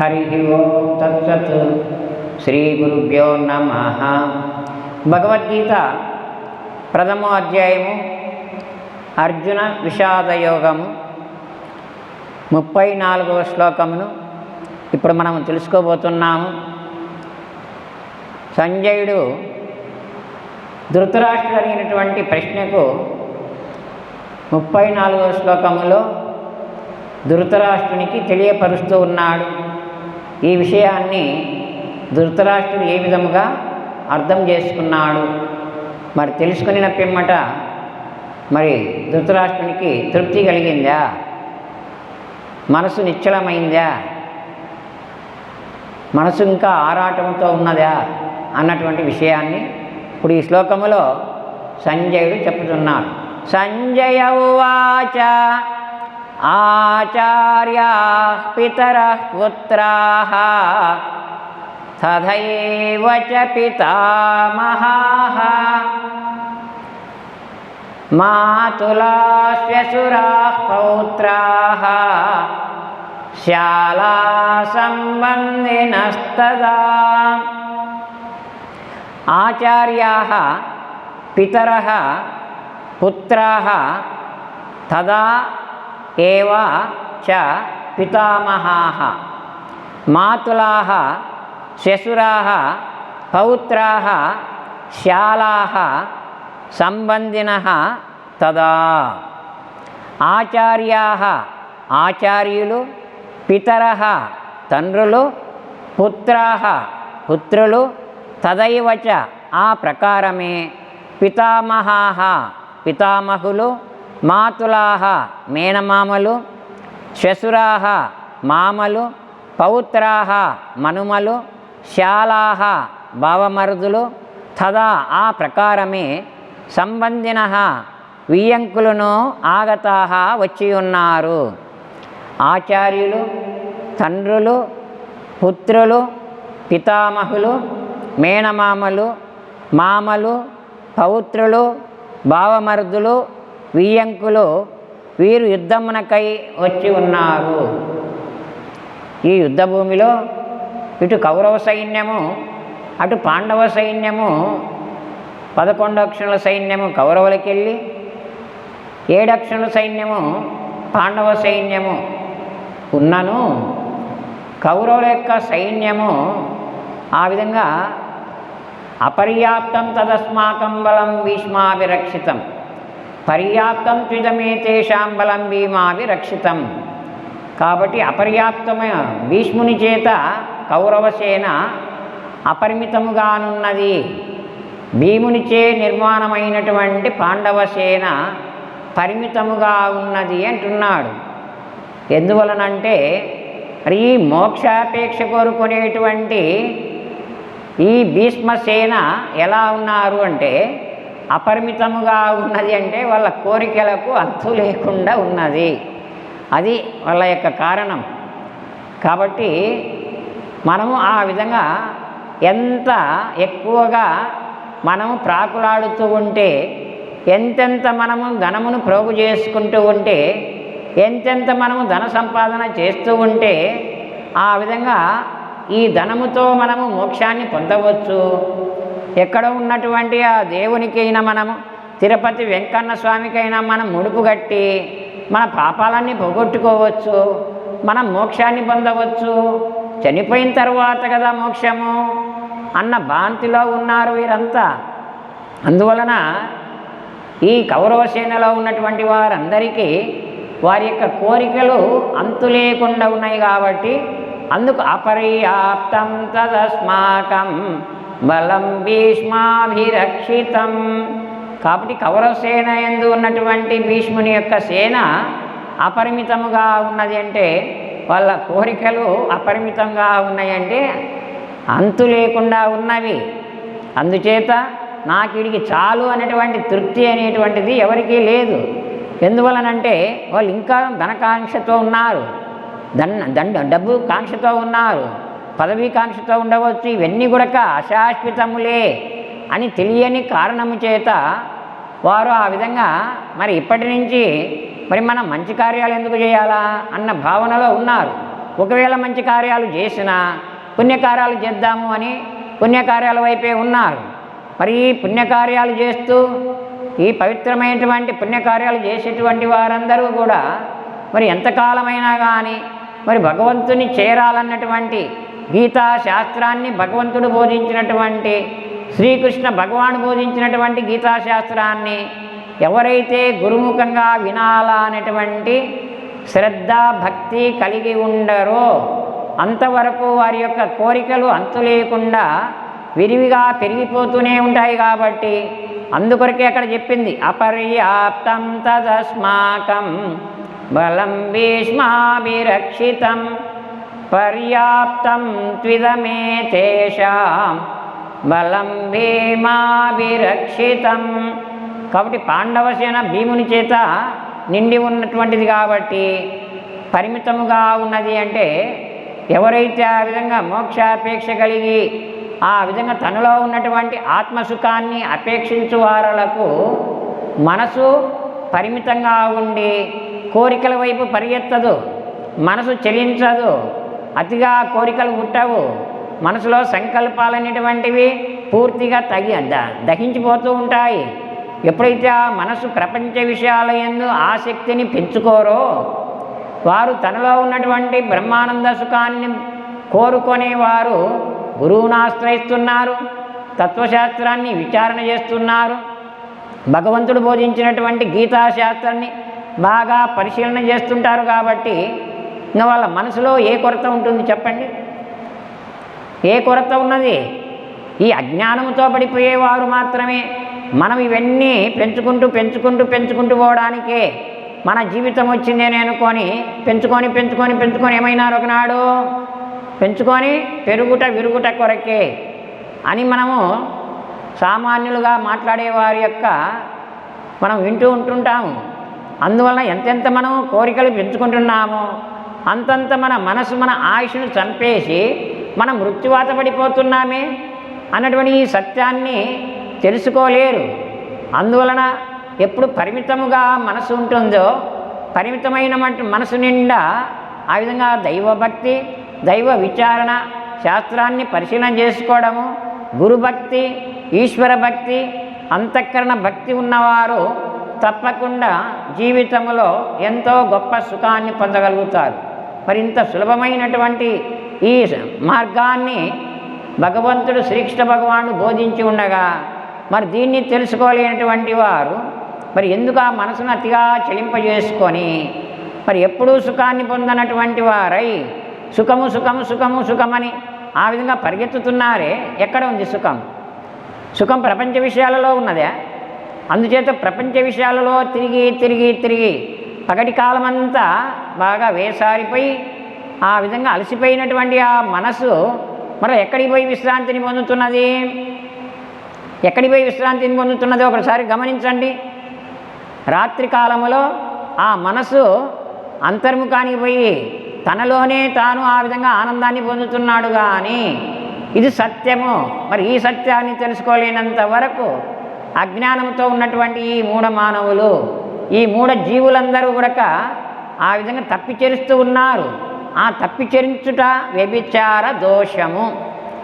హరి ఓం తత్సత్. శ్రీ గురుభ్యో నమ. భగవద్గీత ప్రథమో అధ్యాయము అర్జున విషాదయోగము ముప్పై నాలుగవ శ్లోకమును ఇప్పుడు మనం తెలుసుకోబోతున్నాము. సంజయుడు ధృతరాష్ట్రుడు అడిగినటువంటి ప్రశ్నకు ముప్పై నాలుగవ శ్లోకములో ధృతరాష్ట్రునికి తెలియపరుస్తూ ఉన్నాడు. ఈ విషయాన్ని ధృతరాష్ట్రుడు ఏ విధముగా అర్థం చేసుకున్నాడు? మరి తెలుసుకుని పిమ్మట మరి ధృతరాష్ట్రునికి తృప్తి కలిగిందా? మనసు నిశ్చలమైందా? మనసు ఇంకా ఆరాటంతో ఉన్నదా? అన్నటువంటి విషయాన్ని ఇప్పుడు ఈ శ్లోకములో సంజయుడు చెప్తున్నాడు. సంజయ ఉవాచ आचार्याः पितरः पुत्राः तथैव च पितामहाः। मातुलाश्वसुराः पौत्राः श्यालासम्बन्धिनस्तदा। आचार्याः पितरः पुत्राः तदा ఏవ చ పితామహాः. మాతులాः శ్వశురాः పౌత్రాः శాలాः సంబంధినः తదా. ఆచార్యాः ఆచార్యులు పితర తండ్రులు పుత్రా పుత్రులు తదైవచ ఆ ప్రకారమే. పితామహా పితామహులు మాతులాహ మేనమామలు శ్వశురాహ మామలు పౌత్రాహ మనుమలు శాలాహ భావమరుదులు తదా ఆ ప్రకారమే సంబంధిన వియ్యంకులను ఆగతాహ వచ్చి ఉన్నారు ఆచార్యులు తండ్రులు పుత్రులు పితామహులు మేనమామలు మామలు పౌత్రులు భావమరుదులు వియ్యంకులు వీరు యుద్ధమునకై వచ్చి ఉన్నారు. ఈ యుద్ధ భూమిలో ఇటు కౌరవ సైన్యము అటు పాండవ సైన్యము పదకొండక్షణుల సైన్యము కౌరవులకెళ్ళి ఏడక్షణుల సైన్యము పాండవ సైన్యము ఉన్నను. కౌరవుల యొక్క సైన్యము ఆ విధంగా అపర్యాప్తం తదస్మాకం బలం భీష్మాభిరక్షితం. పర్యాప్తం త్విజమే తేషాం బలం భీమావి రక్షితం కాబట్టి అపర్యాప్తమైన భీష్ముని చేత కౌరవసేన అపరిమితముగానున్నది. భీమునిచే నిర్మాణమైనటువంటి పాండవసేన పరిమితముగా ఉన్నది అంటున్నాడు. ఎందువలనంటే మరి ఈ మోక్షాపేక్ష కోరుకునేటువంటి ఈ భీష్మసేన ఎలా ఉన్నారు అంటే అపరిమితముగా ఉన్నది అంటే వాళ్ళ కోరికలకు అంతు లేకుండా ఉన్నది. అది వాళ్ళ యొక్క కారణం. కాబట్టి మనము ఆ విధంగా ఎంత ఎక్కువగా మనము ప్రాకులాడుతూ ఉంటే ఎంతెంత మనము ధనమును ప్రోగు చేసుకుంటూ ఉంటే ఎంతెంత మనము ధన సంపాదన చేస్తూ ఉంటే ఆ విధంగా ఈ ధనముతో మనము మోక్షాన్ని పొందవచ్చు. ఎక్కడ ఉన్నటువంటి ఆ దేవునికైనా మనము తిరుపతి వెంకన్న స్వామికైనా మనం ముడుపు కట్టి మన పాపాలన్నీ పోగొట్టుకోవచ్చు మనం మోక్షాన్ని పొందవచ్చు చనిపోయిన తర్వాత కదా మోక్షము అన్న భాంతిలో ఉన్నారు వీరంతా. అందువలన ఈ కౌరవ సేనలో ఉన్నటువంటి వారందరికీ వారి యొక్క కోరికలు అంతు లేకుండా ఉన్నాయి కాబట్టి అందుకు అపర్యాప్తం తదస్మాకం. బలం భీష్మాభిరక్షితం. కాబట్టి కౌరవ సేన ఎందు ఉన్నటువంటి భీష్ముని యొక్క సేన అపరిమితముగా ఉన్నది అంటే వాళ్ళ కోరికలు అపరిమితంగా ఉన్నాయంటే అంతు లేకుండా ఉన్నవి. అందుచేత నాకు వీడికి చాలు అనేటువంటి తృప్తి అనేటువంటిది ఎవరికీ లేదు. ఎందువలనంటే వాళ్ళు ఇంకా ధనకాంక్షతో ఉన్నారు. దండ దండ డబ్బు కాంక్షతో ఉన్నారు. పదవీకాంక్షతో ఉండవచ్చు. ఇవన్నీ కూడా అశాశ్వతములే అని తెలియని కారణము చేత వారు ఆ విధంగా మరి ఇప్పటి నుంచి మరి మనం మంచి కార్యాలు ఎందుకు చేయాలా అన్న భావనలో ఉన్నారు. ఒకవేళ మంచి కార్యాలు చేసినా పుణ్యకార్యాలు చేద్దాము అని పుణ్యకార్యాల వైపే ఉన్నారు. మరి ఈ పుణ్యకార్యాలు చేస్తూ ఈ పవిత్రమైనటువంటి పుణ్యకార్యాలు చేసేటువంటి వారందరూ కూడా మరి ఎంతకాలమైనా కానీ మరి భగవంతుని చేరాలన్నటువంటి గీతా శాస్త్రాన్ని భగవంతుడు బోధించినటువంటి శ్రీకృష్ణ భగవాను బోధించినటువంటి గీతా శాస్త్రాన్ని ఎవరైతే గురుముఖంగా వినాలా అనేటువంటి శ్రద్ధ భక్తి కలిగి ఉండరో అంతవరకు వారి యొక్క కోరికలు అంతు లేకుండా విరివిగా పెరిగిపోతూనే ఉంటాయి కాబట్టి అందుకొరకే అక్కడ చెప్పింది అపర్యాప్తం తదస్మాకం బలం భీష్మాభిరక్షితం. పర్యాప్తం త్విదమే తేషాం బలం భీమాభిరక్షితం. కాబట్టి పాండవసేన భీముని చేత నిండి ఉన్నటువంటిది కాబట్టి పరిమితముగా ఉన్నది అంటే ఎవరైతే ఆ విధంగా మోక్షాపేక్ష కలిగి ఆ విధంగా తనలో ఉన్నటువంటి ఆత్మసుఖాన్ని అపేక్షించు వారలకు మనసు పరిమితంగా ఉండి కోరికల వైపు పరిగెత్తదు మనసు చెలించదు. అతిగా కోరికలు పుట్టవు. మనసులో సంకల్పాలనేటువంటివి పూర్తిగా తగి ద- దహించిపోతూ ఉంటాయి. ఎప్పుడైతే ఆ మనసు ప్రపంచ విషయాల ఎందు ఆసక్తిని పెంచుకోరో వారు తనలో ఉన్నటువంటి బ్రహ్మానంద సుఖాన్ని కోరుకునేవారు గురువును ఆశ్రయిస్తున్నారు తత్వశాస్త్రాన్ని విచారణ చేస్తున్నారు భగవంతుడు బోధించినటువంటి గీతాశాస్త్రాన్ని బాగా పరిశీలన చేస్తుంటారు కాబట్టి ఇంకా వాళ్ళ మనసులో ఏ కొరత ఉంటుంది చెప్పండి? ఏ కొరత ఉన్నది? ఈ అజ్ఞానంతో పడిపోయేవారు మాత్రమే. మనం ఇవన్నీ పెంచుకుంటూ పెంచుకుంటూ పెంచుకుంటూ పోవడానికే మన జీవితం వచ్చిందేనే అనుకొని పెంచుకొని పెంచుకొని పెంచుకొని ఏమైనారు ఒకనాడు? పెంచుకొని పెరుగుట విరుగుట కొరకే అని మనము సామాన్యులుగా మాట్లాడేవారి యొక్క మనం వింటూ ఉంటుంటాము. అందువలన ఎంతెంత మనం కోరికలు పెంచుకుంటున్నామో అంతంత మన మనసు మన ఆయుష్ను చంపేసి మనం మృత్యువాత పడిపోతున్నామే అన్నటువంటి ఈ సత్యాన్ని తెలుసుకోలేరు. అందువలన ఎప్పుడు పరిమితముగా మనసు ఉంటుందో పరిమితమైన మనసు నిండా ఆ విధంగా దైవభక్తి దైవ విచారణ శాస్త్రాన్ని పరిశీలన చేసుకోవడము గురుభక్తి ఈశ్వర భక్తి అంతఃకరణ భక్తి ఉన్నవారు తప్పకుండా జీవితంలో ఎంతో గొప్ప సుఖాన్ని పొందగలుగుతారు. మరి ఇంత సులభమైనటువంటి ఈ మార్గాన్ని భగవంతుడు శ్రీకృష్ణ భగవానుడు బోధించి ఉండగా మరి దీన్ని తెలుసుకోలేనటువంటి వారు మరి ఎందుకు ఆ మనసును అతిగా చెలింపజేసుకొని మరి ఎప్పుడూ సుఖాన్ని పొందనటువంటి వారై సుఖము సుఖము సుఖము సుఖమని ఆ విధంగా పరిగెత్తుతున్నారే? ఎక్కడ ఉంది సుఖం? సుఖం ప్రపంచ విషయాలలో ఉన్నదే? అందుచేత ప్రపంచ విషయాలలో తిరిగి తిరిగి తిరిగి పగటి కాలమంతా బాగా వేసారిపోయి ఆ విధంగా అలసిపోయినటువంటి ఆ మనసు మరి ఎక్కడికి పోయి విశ్రాంతిని పొందుతున్నది? ఎక్కడికి పోయి విశ్రాంతిని పొందుతున్నది ఒకసారి గమనించండి. రాత్రి కాలంలో ఆ మనసు అంతర్ముఖానికి పోయి తనలోనే తాను ఆ విధంగా ఆనందాన్ని పొందుతున్నాడు కానీ ఇది సత్యము. మరి ఈ సత్యాన్ని తెలుసుకోలేనంత వరకు అజ్ఞానంతో ఉన్నటువంటి ఈ మూఢ మానవులు ఈ మూఢ జీవులందరూ కూడా ఆ విధంగా తప్పిచరిస్తూ ఉన్నారు. ఆ తప్పిచరించుట వ్యభిచార దోషము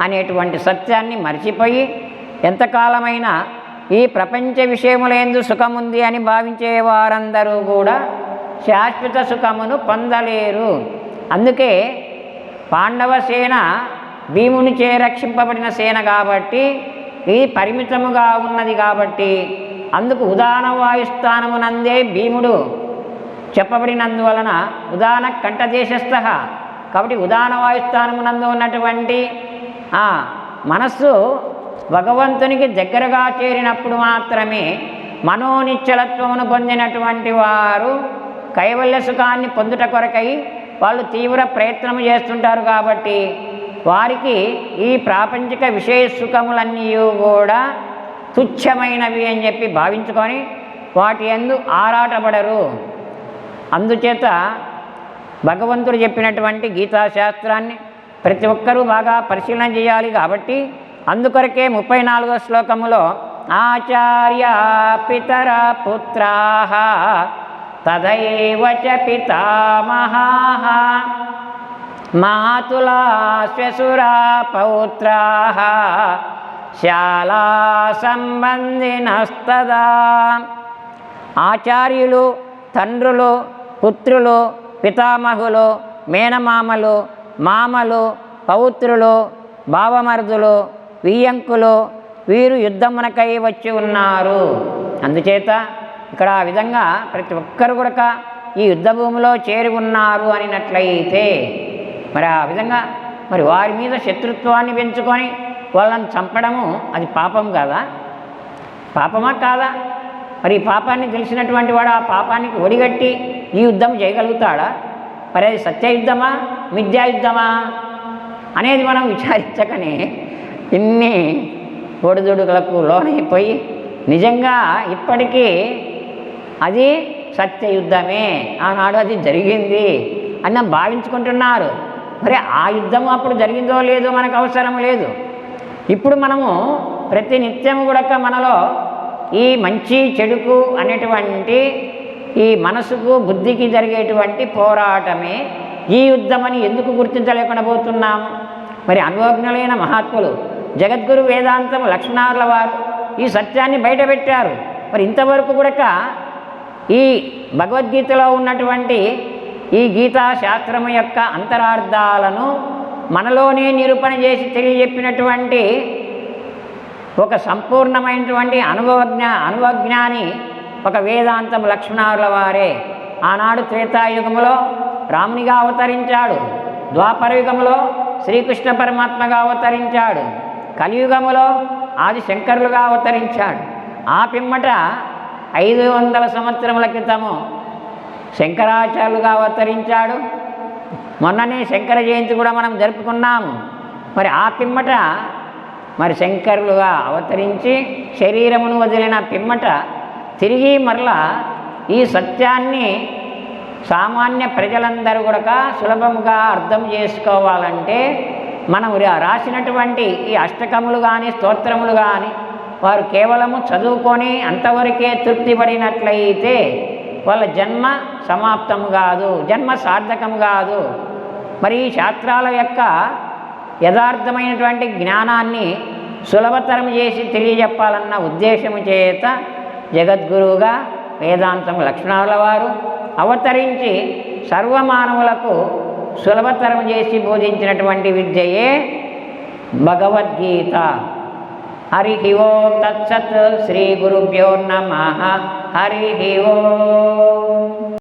అనేటువంటి సత్యాన్ని మర్చిపోయి ఎంతకాలమైనా ఈ ప్రపంచ విషయములందు సుఖముంది అని భావించే వారందరూ కూడా శాశ్వత సుఖమును పొందలేరు. అందుకే పాండవ సేన భీముని చే రక్షింపబడిన సేన కాబట్టి ఇది పరిమితముగా ఉన్నది కాబట్టి అందుకు ఉదాన వాయుస్థానమునందే భీముడు చెప్పబడినందువలన ఉదాన కంఠదేశస్థ. కాబట్టి ఉదాన వాయుస్థానమునందు ఉన్నటువంటి మనస్సు భగవంతునికి దగ్గరగా చేరినప్పుడు మాత్రమే మనోనిశ్చలత్వమును పొందినటువంటి వారు కైవల్య సుఖాన్ని పొందుట కొరకై వాళ్ళు తీవ్ర ప్రయత్నం చేస్తుంటారు కాబట్టి వారికి ఈ ప్రాపంచిక విషయ సుఖములన్నీ కూడా తుచ్చమైనవి అని చెప్పి భావించుకొని వాటి ఎందు ఆరాటపడరు. అందుచేత భగవంతుడు చెప్పినటువంటి గీతాశాస్త్రాన్ని ప్రతి ఒక్కరూ బాగా పరిశీలన చేయాలి కాబట్టి అందుకొరకే ముప్పై నాలుగో శ్లోకములో ఆచార్య పితర పుత్రా తదైవ చ పితామహా మాతులా శ్వశురా పౌత్రా శాలా సంబంధినస్తదా ఆచార్యులు తండ్రులు పుత్రులు పితామహులు మేనమామలు మామలు పౌత్రులు భావమరుదులు వియ్యంకులు వీరు యుద్ధమునకై వచ్చి ఉన్నారు. అందుచేత ఇక్కడ ఆ విధంగా ప్రతి ఒక్కరు కూడా ఈ యుద్ధ భూమిలో చేరి ఉన్నారు అనినట్లయితే మరి ఆ విధంగా మరి వారి మీద శత్రుత్వాన్ని పెంచుకొని వాళ్ళని చంపడము అది పాపం కాదా? పాపమా కాదా? మరి ఈ పాపాన్ని తెలిసినటువంటి వాడు ఆ పాపానికి ఒడిగట్టి ఈ యుద్ధం చేయగలుగుతాడా? మరి అది సత్యయుద్ధమా? మిథ్యాయుద్ధమా? అనేది మనం విచారించకనే ఇన్ని ఒడిదుడుకులకు లోనైపోయి నిజంగా ఇప్పటికీ అది సత్యయుద్ధమే. ఆనాడు అది జరిగింది అని భావించుకుంటున్నారు. మరి ఆ యుద్ధం అప్పుడు జరిగిందో లేదో మనకు అవసరం లేదు. ఇప్పుడు మనము ప్రతి నిత్యము కూడా మనలో ఈ మంచి చెడుకు అనేటువంటి ఈ మనసుకు బుద్ధికి జరిగేటువంటి పోరాటమే ఈ యుద్ధమని ఎందుకు గుర్తించలేకుండా పోతున్నాము? మరి అనుభవజ్ఞులైన మహాత్ములు జగద్గురు వేదాంతం లక్ష్మణారుల వారు ఈ సత్యాన్ని బయటపెట్టారు. మరి ఇంతవరకు కూడా ఈ భగవద్గీతలో ఉన్నటువంటి ఈ గీతా శాస్త్రము యొక్క అంతరార్థాలను మనలోనే నిరూపణ చేసి తెలియజెప్పినటువంటి ఒక సంపూర్ణమైనటువంటి అనుభవజ్ఞ అనుభవజ్ఞాని ఒక వేదాంతం లక్ష్మణారుల వారే. ఆనాడు త్రేతాయుగములో రామునిగా అవతరించాడు. ద్వాపరయుగములో శ్రీకృష్ణ పరమాత్మగా అవతరించాడు. కలియుగములో ఆది శంకరులుగా అవతరించాడు. ఆ పిమ్మట ఐదు వందల సంవత్సరముల క్రితము శంకరాచార్యులుగా అవతరించాడు. మొన్ననే శంకర జయంతి కూడా మనం జరుపుకున్నాము. మరి ఆ పిమ్మట మరి శంకరులుగా అవతరించి శరీరమును వదిలిన పిమ్మట తిరిగి మరలా ఈ సత్యాన్ని సామాన్య ప్రజలందరూ కూడా సులభముగా అర్థం చేసుకోవాలంటే మనం రాసినటువంటి ఈ అష్టకములు కానీ స్తోత్రములు కానీ వారు కేవలము చదువుకొని అంతవరకే తృప్తిపడినట్లయితే వాళ్ళ జన్మ సమాప్తము కాదు జన్మ సార్థకం కాదు. మరి ఈ శాస్త్రాల యొక్క యథార్థమైనటువంటి జ్ఞానాన్ని సులభతరం చేసి తెలియజెప్పాలన్న ఉద్దేశము చేత జగద్గురువుగా వేదాంతం లక్ష్మణాల వారు అవతరించి సర్వమానవులకు సులభతరం చేసి బోధించినటువంటి విద్యయే భగవద్గీత. హరి ఓం తత్సత్ శ్రీ గురుభ్యో నమ. హరి ఓం